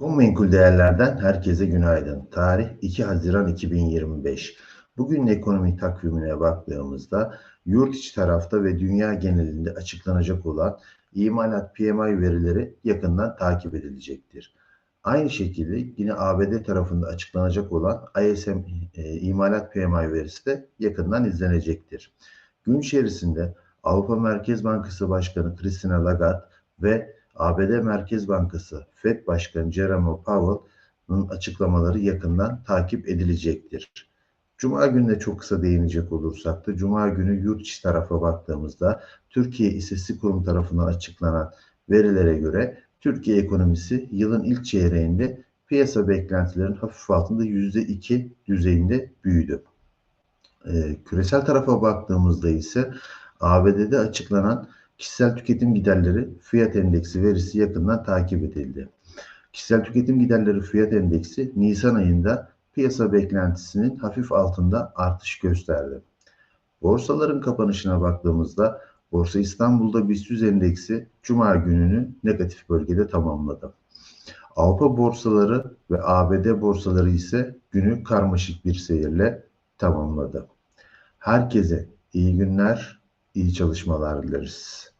Menkul değerlerden herkese günaydın. Tarih 2 Haziran 2025. Bugün ekonomi takvimine baktığımızda yurt içi tarafta ve dünya genelinde açıklanacak olan imalat PMI verileri yakından takip edilecektir. Aynı şekilde yine ABD tarafında açıklanacak olan ISM e, imalat PMI verisi de yakından izlenecektir. Gün içerisinde Avrupa Merkez Bankası Başkanı Christine Lagarde ve ABD Merkez Bankası Fed Başkanı Jerome Powell'ın açıklamaları yakından takip edilecektir. Cuma gününe çok kısa değinecek olursak da Cuma günü yurt içi tarafa baktığımızda Türkiye İstatistik Kurumu tarafından açıklanan verilere göre Türkiye ekonomisi yılın ilk çeyreğinde piyasa beklentilerin hafif altında %2 düzeyinde büyüdü. Ee, küresel tarafa baktığımızda ise ABD'de açıklanan kişisel tüketim giderleri fiyat endeksi verisi yakından takip edildi. Kişisel tüketim giderleri fiyat endeksi Nisan ayında piyasa beklentisinin hafif altında artış gösterdi. Borsaların kapanışına baktığımızda Borsa İstanbul'da BIST 100 endeksi Cuma gününü negatif bölgede tamamladı. Avrupa borsaları ve ABD borsaları ise günü karmaşık bir seyirle tamamladı. Herkese iyi günler, iyi çalışmalar dileriz.